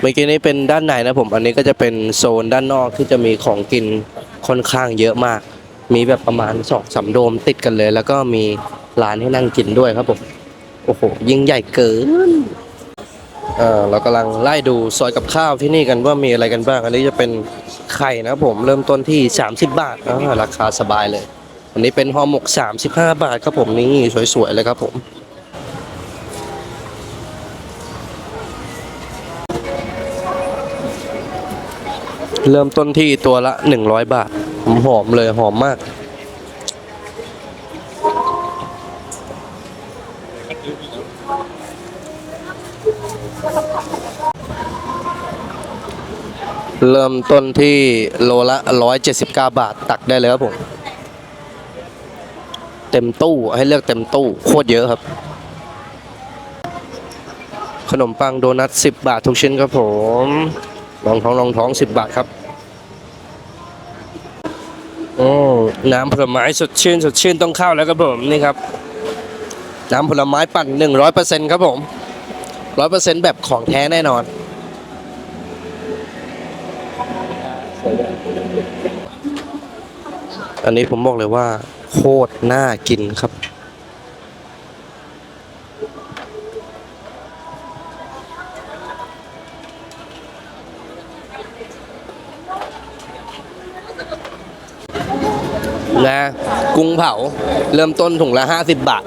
เมื่อกี้นี้เป็นด้านในนะผมอันนี้ก็จะเป็นโซนด้านนอกที่จะมีของกินค่อนข้างเยอะมาก มีแบบประมาณสองสาโดมติดกันเลย แล้วก็มีร้านให้นั่งกินด้วยครับผมโอ้โหยิ่งใหญ่เกินเออเรากำลังไล่ดูซอยกับข้าวที่นี่กันว่ามีอะไรกันบ้าง อันนี้จะเป็นไข่นะผมเริ่มต้นที่ 30 บาทอ่าราคาสบายเลย อันนี้เป็นห่อหมก 35 บาทครับผมนี่สวยๆเลยครับผม เริ่มต้นที่ตัวละ 100 บาท หอมเลยหอมมาก เริ่มต้นที่โลละ 179 บาท ตักได้เลยครับผม เต็มตู้ให้เลือกเต็มตู้ โคตรเยอะครับ ขนมปังโดนัท 10 บาททุกชิ้นครับผมรองท้องรองท้อง 10 บาทครับ โอ้น้ำผลไม้สดชื่นสดชื่นต้องเข้าแล้วครับผมนี่ครับ น้ำผลไม้ปั่น100%ครับผม100%แบบของแท้แน่นอน อันนี้ผมบอกเลยว่า โคตรน่ากินครับ นะกุ้งเผาเริ่มต้นถุงละ 50 บาท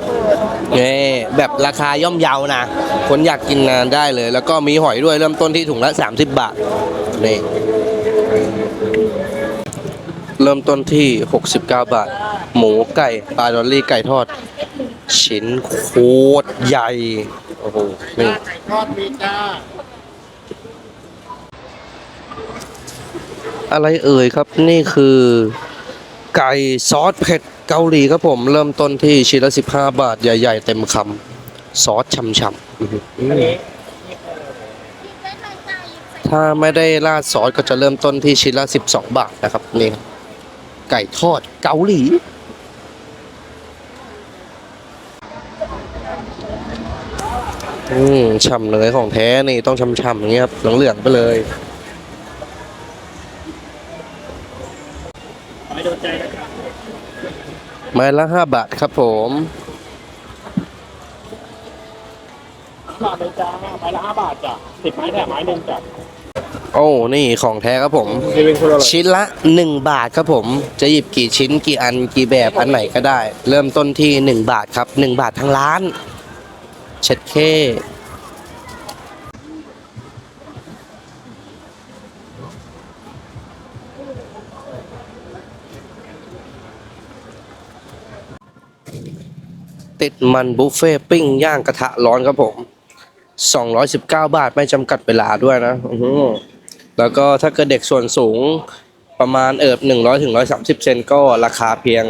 นี่แบบราคาย่อมเยานะ คนอยากกินนานได้เลย แล้วก็มีหอยด้วยเริ่มต้นที่ถุงละ 30 บาทนี่เริ่มต้นที่ 69 บาท หมูไก่ปลาดอลลี่ไก่ทอด ชิ้นโคตรใหญ่โอ้โหนี่ไก่ทอดมีจ้าอะไรเอ่ยครับนี่คือ ไก่ซอสเผ็ดเกาหลีครับผม เริ่มต้นที่ชิ้นละ15บาทใหญ่ ๆ เต็มคำซอสช่ำๆถ้าไม่ได้ราดซอสก็จะเริ่มต้นที่ชิ้นละ12บาทนะครับนี่ไก่ทอดเกาหลี อืมฉ่ำเนยของแท้นี่ต้องช่ำๆอย่างเงี้ยครับเหลืองๆไปเลย โดนใจนะครับไม้ละห้าบาทครับผมบาทเลยจ้าไม้ละห้าบาทจ้ะสิบไม้แถมไม้หนึ่งจ้ะโอ้นี่ของแท้ครับผมนี่เป็นคนละชิ้นละ 1 บาทครับผม จะหยิบกี่ชิ้นกี่อันกี่แบบอันไหนก็ได้ เริ่มต้นที่ 1 บาทครับ 1 บาททั้งร้าน เช็ดเค ติดมันบุฟเฟ่ปิ้งย่างกระทะร้อนครับผม 219 บาทไม่จำกัดเวลาด้วยนะแล้วก็ถ้าเกิดเด็กส่วนสูงประมาณเอิบ100ถึง130 เซนก็ราคาเพียง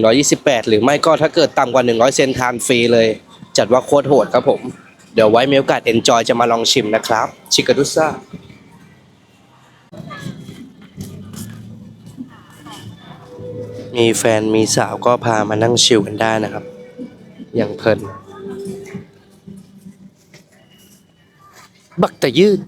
128 หรือไม่ก็ถ้าเกิดต่ำกว่า 100 เซนทานฟรีเลย จัดว่าโคตรโหดครับผม เดี๋ยวไว้มีโอกาส enjoy จะมาลองชิมนะครับ ชิคาดุซ่ามีแฟนมีสาวก็พามานั่งชิลกันได้นะครับ อย่างเพลิน บักแต่ยืด